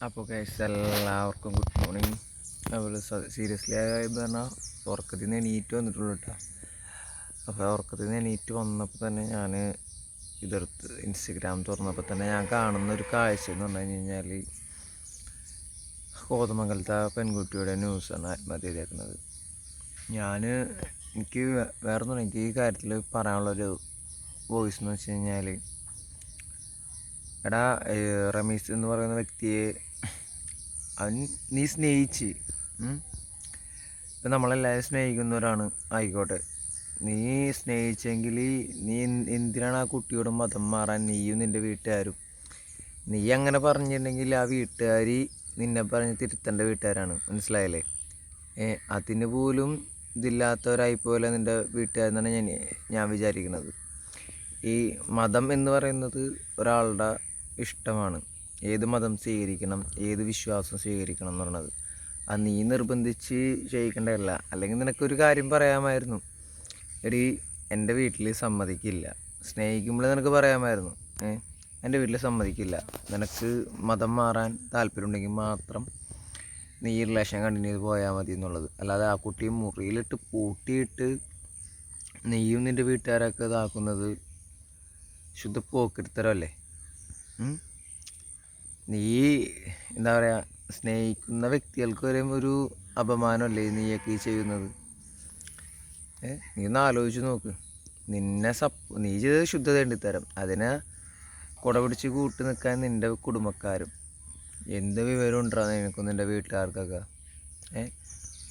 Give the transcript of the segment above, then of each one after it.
അപ്പോൾ കേസ് എല്ലാവർക്കും good morning അവർ seriously ആയി പറഞ്ഞാൽ ഉറക്കത്തിൽ നിന്ന് എണീറ്റ് വന്നിട്ടുള്ളൂ കേട്ടോ അപ്പോൾ ഉറക്കത്തിൽ നിന്ന് എണീറ്റ് വന്നപ്പോൾ തന്നെ ഞാൻ ഇതെടുത്ത് ഇൻസ്റ്റഗ്രാം തുറന്നപ്പോൾ തന്നെ ഞാൻ കാണുന്ന ഒരു കാഴ്ച എന്ന് പറഞ്ഞു കഴിഞ്ഞാൽ കോതമംഗലത്തെ പെൺകുട്ടിയുടെ ന്യൂസാണ് ആത്മഹത്യ ചെയ്തേക്കുന്നത്. ഞാൻ എനിക്ക് വേറെ ഒന്നും എനിക്ക് ഈ കാര്യത്തിൽ പറയാനുള്ളൊരു വോയിസ് എന്ന് വെച്ച് കഴിഞ്ഞാൽ എടാ റമീസ് എന്ന് പറയുന്ന വ്യക്തിയെ അവൻ നീ സ്നേഹിച്ച് ഇപ്പം നമ്മളെല്ലാവരും സ്നേഹിക്കുന്നവരാണ്. ആയിക്കോട്ടെ. നീ സ്നേഹിച്ചെങ്കിൽ നീ എന്തിനാണ് ആ കുട്ടിയോട് മതം മാറാൻ നീയും നിന്റെ വീട്ടുകാരും? നീ അങ്ങനെ പറഞ്ഞിട്ടുണ്ടെങ്കിൽ ആ വീട്ടുകാർ നിന്നെ പറഞ്ഞ് തിരുത്തേണ്ട വീട്ടുകാരാണ്. മനസ്സിലായല്ലേ? അതിന് പോലും ഇതില്ലാത്തവരായി പോലെ നിന്റെ വീട്ടുകാരെന്നാണ് ഞാൻ ഞാൻ വിചാരിക്കുന്നത്. ഈ മതം എന്ന് പറയുന്നത് ഒരാളുടെ ഇഷ്ടമാണ്. ഏത് മതം സ്വീകരിക്കണം ഏത് വിശ്വാസം സ്വീകരിക്കണം എന്ന് പറയണത് അത് നീ നിർബന്ധിച്ച് ചെയ്യിക്കേണ്ടതല്ല അല്ലെങ്കിൽ നിനക്കൊരു കാര്യം പറയാമായിരുന്നു. എടി എന്റെ വീട്ടിൽ സമ്മതിക്കില്ല. സ്നേഹിക്കുമ്പോൾ നിനക്ക് പറയാമായിരുന്നു. ഏഹ് എന്റെ വീട്ടിൽ സമ്മതിക്കില്ല. നിനക്ക് മതം മാറാൻ താല്പര്യമുണ്ടെങ്കിൽ മാത്രം നീ ഈ റിലേഷൻ കണ്ടിന്യൂ ചെയ്ത് പോയാൽ മതി എന്നുള്ളത്. അല്ലാതെ ആ കുട്ടിയെ മുറിയിലിട്ട് പൂട്ടിയിട്ട് നീയും നിന്റെ വീട്ടുകാരൊക്കെ ഇതാക്കുന്നത് ശുദ്ധ പോക്കിരുത്തരല്ലേ? നീ എന്താ പറയുക സ്നേഹിക്കുന്ന വ്യക്തികൾക്ക് വരെ ഒരു അപമാനമല്ലേ നീയൊക്കെ ചെയ്യുന്നത്? ഏ നീ ഒന്ന് ആലോചിച്ച് നോക്ക്. നിന്നെ സപ്പ് നീ ചെയ്ത് ശുദ്ധത തരം അതിനെ കുട പിടിച്ച് കൂട്ടി നിൽക്കാൻ നിന്റെ കുടുംബക്കാരും. എന്ത് വിവരം ഉണ്ടാ നിനക്കും നിന്റെ വീട്ടുകാർക്കൊക്കെ? ഏ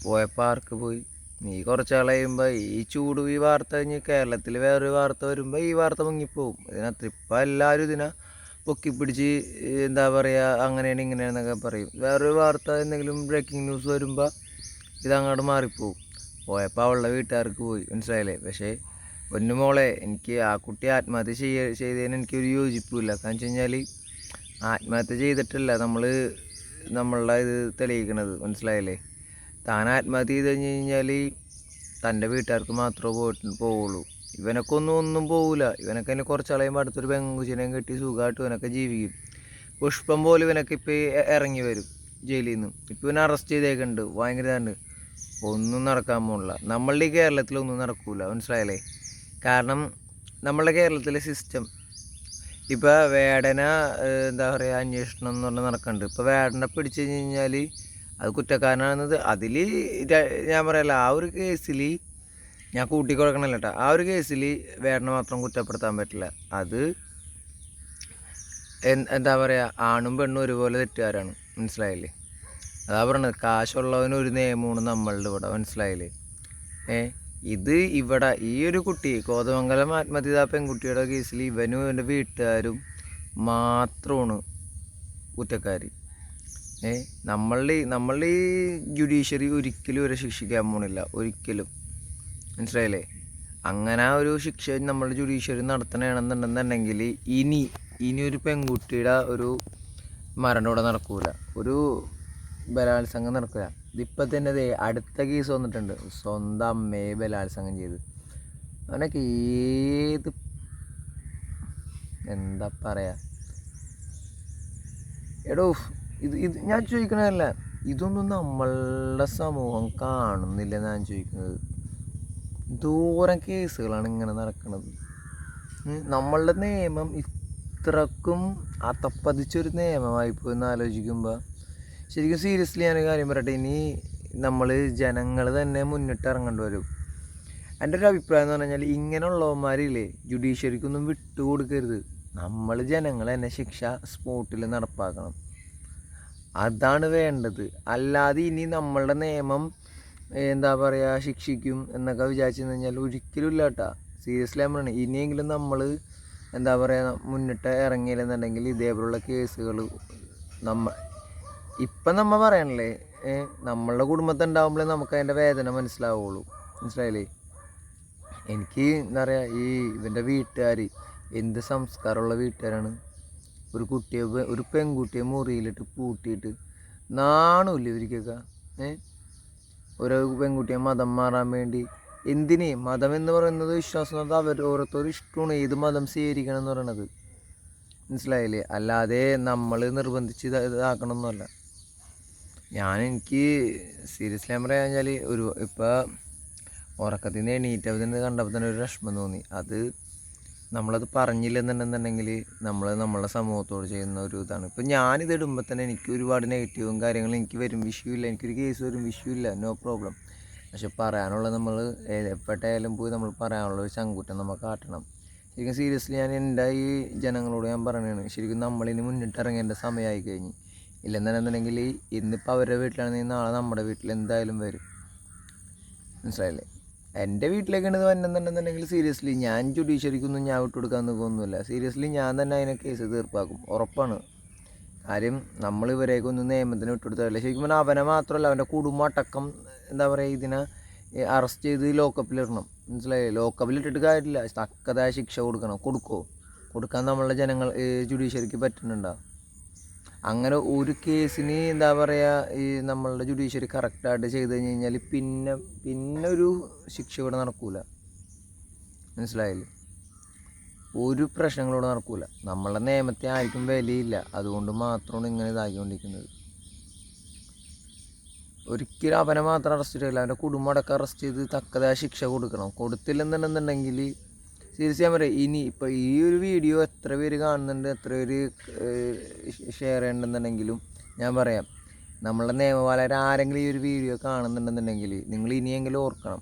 പോയപ്പോൾ ആർക്ക് പോയി? നീ കുറച്ച് നാൾ കഴിയുമ്പോൾ ഈ ചൂട് ഈ വാർത്ത കഴിഞ്ഞ് കേരളത്തിൽ വേറൊരു വാർത്ത വരുമ്പോൾ ഈ വാർത്ത മുങ്ങിപ്പോവും. ഇതിനകത്ത് ഇപ്പം എല്ലാവരും ഇതിനെ പൊക്കിപ്പിടിച്ച് എന്താ പറയുക അങ്ങനെയാണ് ഇങ്ങനെയാണെന്നൊക്കെ പറയും. വേറൊരു വാർത്ത എന്തെങ്കിലും ബ്രേക്കിംഗ് ന്യൂസ് വരുമ്പോൾ ഇതങ്ങോട്ട് മാറിപ്പോവും. പോയപ്പോൾ അവളുടെ വീട്ടുകാർക്ക് പോയി മനസ്സിലായില്ലേ? പക്ഷേ പൊന്നു മോളെ എനിക്ക് ആ കുട്ടി ആത്മഹത്യ ചെയ്യ ചെയ്തതിന് എനിക്കൊരു യോജിപ്പില്ല കാരണം വെച്ച് കഴിഞ്ഞാൽ ആത്മഹത്യ ചെയ്തിട്ടല്ല നമ്മൾ നമ്മളുടെ ഇത് തെളിയിക്കണത് മനസ്സിലായില്ലേ? താൻ ആത്മഹത്യ ചെയ്ത് കഴിഞ്ഞ് കഴിഞ്ഞാൽ തന്റെ വീട്ടുകാർക്ക് മാത്രമേ പോയിട്ട് പോവുള്ളൂ. ഇവനൊക്കെ ഒന്നും ഒന്നും പോവില്ല ഇവനൊക്കെ അതിന് കുറച്ച് കളയുമ്പോൾ അടുത്തൊരു പെങ്കുച്ചിനെയും കെട്ടി സുഖമായിട്ട് ഇവനൊക്കെ ജീവിക്കും. പുഷ്പം പോലെ ഇവനൊക്കെ ഇപ്പോൾ ഇറങ്ങി വരും ജയിലിൽ നിന്ന്. ഇപ്പോൾ ഇവനെ അറസ്റ്റ് ചെയ്തേക്കുന്നുണ്ട് ഭയങ്കര ഇതാണ്ട്. ഒന്നും നടക്കാൻ പോണില്ല. നമ്മളുടെ ഈ കേരളത്തിലൊന്നും നടക്കൂല. മനസ്സിലായല്ലേ? കാരണം നമ്മളുടെ കേരളത്തിലെ സിസ്റ്റം ഇപ്പോൾ വേടന എന്താ പറയുക അന്വേഷണം എന്ന് പറഞ്ഞാൽ നടക്കുന്നുണ്ട് ഇപ്പോൾ വേടനെ പിടിച്ചു കഴിഞ്ഞ് കഴിഞ്ഞാൽ അത് കുറ്റക്കാരനാണെന്നത് അതിൽ ഞാൻ പറയല്ല ആ ഒരു കേസിൽ ഞാൻ കൂട്ടി കൊടുക്കണല്ലോ കേട്ടോ ആ ഒരു കേസിൽ വേടനെ മാത്രം കുറ്റപ്പെടുത്താൻ പറ്റില്ല. അത് എന്താ പറയുക ആണും പെണ്ണും ഒരുപോലെ തെറ്റുകാരാണ്. മനസ്സിലായില്ലേ? അതാ പറയണത് കാശുള്ളവന് ഒരു നിയമമാണ് നമ്മളുടെ ഇവിടെ മനസ്സിലായില്ലേ? ഏ ഇത് ഇവിടെ ഈ ഒരു കുട്ടി കോതമംഗലം ആത്മഹത്യ പെൺകുട്ടിയുടെ കേസിൽ ഇവനും ഇവന്റെ വീട്ടുകാരും മാത്രമാണ് കുറ്റക്കാർ ഏ നമ്മളുടെ നമ്മളുടെ ഈ ജുഡീഷ്യറി ഒരിക്കലും ഇവരെ ശിക്ഷിക്കാൻ പോണില്ല ഒരിക്കലും. മനസ്സിലായില്ലേ? അങ്ങനെ ഒരു ശിക്ഷ നമ്മുടെ ജുഡീഷ്യറി നടത്തണമെന്നുണ്ടെന്നുണ്ടെങ്കിൽ ഇനി ഇനി ഒരു പെൺകുട്ടിയുടെ ഒരു മരണം ഇവിടെ നടക്കൂല. ഒരു ബലാത്സംഗം നടക്കില്ല ഇതിപ്പോൾ തന്നെ ദേ അടുത്ത കേസ് വന്നിട്ടുണ്ട്. സ്വന്തം അമ്മയെ ബലാത്സംഗം ചെയ്ത്. അവനൊക്കെ ഏത് എന്താ പറയാ? എടോ ഇത് ഇത് ഞാൻ ചോദിക്കണതല്ല. ഇതൊന്നും നമ്മളുടെ സമൂഹം കാണുന്നില്ല ഞാൻ ചോദിക്കുന്നത്. ദൂരം കേസുകളാണ് ഇങ്ങനെ നടക്കുന്നത് നമ്മളുടെ നിയമം ഇത്രക്കും അതപ്പതിച്ചൊരു നിയമമായി എന്ന് ആലോചിക്കുമ്പോൾ ശരിക്കും സീരിയസ്ലി ഞാനൊരു കാര്യം പറയട്ടെ ഇനി നമ്മൾ ജനങ്ങൾ തന്നെ മുന്നിട്ട് ഇറങ്ങേണ്ടി വരും. എന്റെ ഒരു അഭിപ്രായം എന്ന് പറഞ്ഞാൽ ഇങ്ങനെയുള്ളവന്മാരില്ലേ ജുഡീഷ്യറിക്കൊന്നും വിട്ടുകൊടുക്കരുത് നമ്മൾ ജനങ്ങൾ തന്നെ ശിക്ഷ സ്പോട്ടിൽ നടപ്പാക്കണം. അതാണ് വേണ്ടത്. അല്ലാതെ ഇനി നമ്മളുടെ നിയമം എന്താ പറയുക ശിക്ഷിക്കും എന്നൊക്കെ വിചാരിച്ചു കഴിഞ്ഞാൽ ഒരിക്കലും ഇല്ല കേട്ടോ സീരിയസ്ലി ഞാൻ ഇനിയെങ്കിലും നമ്മൾ എന്താ പറയുക മുന്നിട്ട് ഇറങ്ങിയില്ലെന്നുണ്ടെങ്കിൽ ഇതേപോലുള്ള കേസുകൾ നമ്മ ഇപ്പം നമ്മൾ പറയണല്ലേ നമ്മളുടെ കുടുംബത്തിൽ ഉണ്ടാകുമ്പോഴേ നമുക്ക് അതിന്റെ വേദന മനസ്സിലാവുള്ളൂ. മനസ്സിലായില്ലേ? എനിക്ക് എന്താ പറയുക ഈ ഇവന്റെ വീട്ടുകാർ എന്ത് സംസ്കാരമുള്ള വീട്ടുകാരാണ്? ഒരു കുട്ടിയെ ഒരു പെൺകുട്ടിയെ മുറിയിലിട്ട് പൂട്ടിയിട്ട് നാണമില്ല ഇവർക്കൊക്കെ ഏ? ഒരു പെൺകുട്ടിയെ മതം മാറാൻ വേണ്ടി. എന്തിനെ? മതം എന്ന് പറയുന്നത് വിശ്വാസം അത് അവർ ഓരോരുത്തരും ഇഷ്ടമാണ് ഏത് മതം സ്വീകരിക്കണം എന്ന് പറയണത്. മനസ്സിലായില്ലേ? അല്ലാതെ നമ്മൾ നിർബന്ധിച്ച് ഇതാക്കണം എന്നല്ല ഞാൻ എനിക്ക് സീരിയസ്ലി പറയാന്ന് വെച്ചാൽ ഒരു ഇപ്പോൾ ഉറക്കത്തിൽ നിന്ന് എണീറ്റപ്പോൾ തന്നെ കണ്ടപ്പോൾ തന്നെ ഒരു വിഷമം തോന്നി. അത് നമ്മളത് പറഞ്ഞില്ലെന്നുണ്ടെന്നുണ്ടെങ്കിൽ നമ്മൾ നമ്മളെ സമൂഹത്തോട് ചെയ്യുന്ന ഒരു ഇതാണ്. ഇപ്പം ഞാനിത് ഇടുമ്പോൾ തന്നെ എനിക്ക് ഒരുപാട് നെഗറ്റീവും കാര്യങ്ങളും എനിക്ക് വരും വിഷയമില്ല. എനിക്കൊരു കേസ് വരും വിഷയമില്ല. നോ പ്രോബ്ലം പക്ഷെ പറയാനുള്ള നമ്മൾ എപ്പോഴായാലും പോയി നമ്മൾ പറയാനുള്ള ഒരു ചങ്കൂറ്റം നമ്മൾ കാട്ടണം. ശരിക്കും സീരിയസ്ലി ഞാൻ എന്റെ ഈ ജനങ്ങളോട് ഞാൻ പറയണതാണ്. ശരിക്കും നമ്മളിനി മുന്നിട്ട് ഇറങ്ങേണ്ട സമയമായി കഴിഞ്ഞ്. ഇല്ലെന്നുണ്ടെന്നുണ്ടെങ്കിൽ ഇന്നിപ്പോൾ അവരുടെ വീട്ടിലാണെങ്കിൽ നാളെ നമ്മുടെ വീട്ടിൽ എന്തായാലും വരും. മനസ്സിലായില്ലേ? എന്റെ വീട്ടിലേക്കാണ് ഇത് വന്നെന്നുണ്ടെന്നുണ്ടെങ്കിൽ സീരിയസ്ലി ഞാൻ ജുഡീഷ്യറിക്കൊന്നും ഞാൻ വിട്ടുകൊടുക്കാൻ നിൽക്കൊന്നുമില്ല സീരിയസ്ലി ഞാൻ തന്നെ അതിനെ കേസ് തീർപ്പാക്കും. ഉറപ്പാണ്. കാര്യം നമ്മൾ ഇവരേക്കൊന്നും നിയമത്തിന് വിട്ടുകൊടുത്തതല്ല ശരിക്കും പറഞ്ഞാൽ അവനെ മാത്രമല്ല അവന്റെ കുടുംബം അടക്കം എന്താ പറയുക ഇതിനെ അറസ്റ്റ് ചെയ്ത് ലോക്കപ്പിലിടണം ലോക്കപ്പിൽ ലോക്കപ്പിലിട്ടിട്ട് കാര്യമില്ല. തക്കതായ ശിക്ഷ കൊടുക്കണം. കൊടുക്കുമോ കൊടുക്കാൻ നമ്മളുടെ ജനങ്ങൾ ജുഡീഷ്യറിക്ക് പറ്റുന്നുണ്ടോ? അങ്ങനെ ഒരു കേസിന് എന്താ പറയുക ഈ നമ്മളുടെ ജുഡീഷ്യറി കറക്റ്റായിട്ട് ചെയ്ത് കഴിഞ്ഞ് കഴിഞ്ഞാൽ പിന്നെ പിന്നെ ഒരു ശിക്ഷ ഇവിടെ നടക്കൂല. മനസ്സിലായില്ലേ? ഒരു പ്രശ്നങ്ങളോട് നടക്കില്ല നടക്കൂല. നമ്മളുടെ നിയമത്തെ ആർക്കും വിലയില്ല. അതുകൊണ്ട് മാത്രമാണ് ഇങ്ങനെ ഇതാക്കിക്കൊണ്ടിരിക്കുന്നത് ഒരിക്കലും അവനെ മാത്രം അറസ്റ്റ് ചെയ്യില്ല അവന്റെ കുടുംബം അടക്കം അറസ്റ്റ് ചെയ്ത് തക്കതായ ശിക്ഷ കൊടുക്കണം. കൊടുത്തില്ലെന്നുണ്ടെന്നുണ്ടെങ്കിൽ സീരിയസ് ഞാൻ പറയാം ഇനി ഇപ്പോൾ ഈ ഒരു വീഡിയോ എത്ര പേര് കാണുന്നുണ്ട് എത്ര പേര് ഷെയർ ചെയ്യണമെന്നുണ്ടെങ്കിലും ഞാൻ പറയാം നമ്മളുടെ നിയമപാലകർ ആരെങ്കിലും ഈ ഒരു വീഡിയോ കാണുന്നുണ്ടെന്നുണ്ടെങ്കിൽ നിങ്ങൾ ഇനിയെങ്കിലും ഓർക്കണം.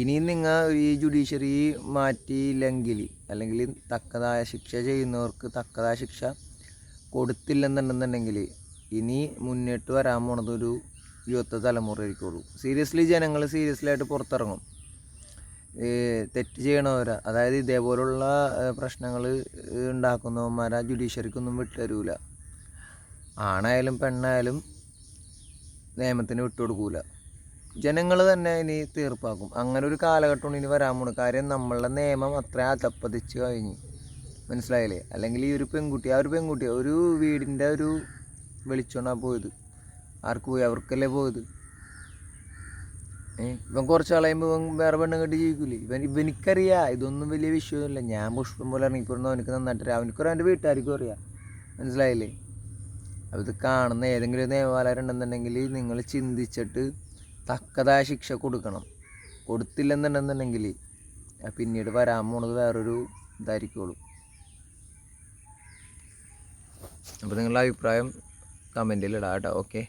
ഇനിയും നിങ്ങൾ ഈ ജുഡീഷ്യറി മാറ്റിയില്ലെങ്കിൽ അല്ലെങ്കിൽ തക്കതായ ശിക്ഷ ചെയ്യുന്നവർക്ക് തക്കതായ ശിക്ഷ കൊടുത്തില്ലെന്നുണ്ടെന്നുണ്ടെങ്കിൽ ഇനി മുന്നോട്ട് വരാൻ പോണതൊരു യുവത്വ തലമുറ തലമുറയായിരിക്കുള്ളൂ. സീരിയസ്ലി ജനങ്ങൾ സീരിയസ്ലി ആയിട്ട് പുറത്തിറങ്ങും. തെറ്റ് ചെയ്യണവരാ. അതായത് ഇതേപോലുള്ള പ്രശ്നങ്ങൾ ഉണ്ടാക്കുന്നവന്മാരെ ജുഡീഷ്യറിക്കൊന്നും വിട്ടുതരൂല. ആണായാലും പെണ്ണായാലും നിയമത്തിന് വിട്ടുകൊടുക്കൂല. ജനങ്ങൾ തന്നെ ഇനി തീർപ്പാക്കും. അങ്ങനെ ഒരു കാലഘട്ടമാണ് ഇനി വരാൻ പോണു. കാര്യം നമ്മളുടെ നിയമം അത്ര അതപ്പതിച്ച് കഴിഞ്ഞു. മനസ്സിലായില്ലേ? അല്ലെങ്കിൽ ഈ ഒരു പെൺകുട്ടി ആ ഒരു പെൺകുട്ടി ഒരു വീടിന്റെ ഒരു വെളിച്ചോണ്ടാണ് പോയത്. ആർക്ക് പോയി? അവർക്കല്ലേ പോയത്? ഇവൻ കുറച്ച് കളയുമ്പോൾ ഇവൻ വേറെ പെണ്ണ് കെട്ടി ജീവിക്കൂലേ. ഇവൻ ഇവനിക്കറിയാം ഇതൊന്നും വലിയ വിഷയമൊന്നുമില്ല ഞാൻ പുഷ്പം പോലെ ഇറങ്ങിപ്പോരുന്നു അവനക്ക് നന്നായിട്ട് അവനക്കൊരു അവന്റെ വീട്ടുകാർക്കും അറിയാം. മനസ്സിലായില്ലേ? അപ്പോൾ ഇത് കാണുന്ന ഏതെങ്കിലും നിയമപാലകരുണ്ടെന്നുണ്ടെങ്കിൽ നിങ്ങൾ ചിന്തിച്ചിട്ട് തക്കതായ ശിക്ഷ കൊടുക്കണം. കൊടുത്തില്ലെന്നുണ്ടെന്നുണ്ടെങ്കിൽ പിന്നീട് വരാൻ പോണത് വേറൊരു ഇതായിരിക്കുള്ളൂ. അപ്പോൾ നിങ്ങളുടെ അഭിപ്രായം കമന്റിൽ ഇടാം കേട്ടോ. ഓക്കെ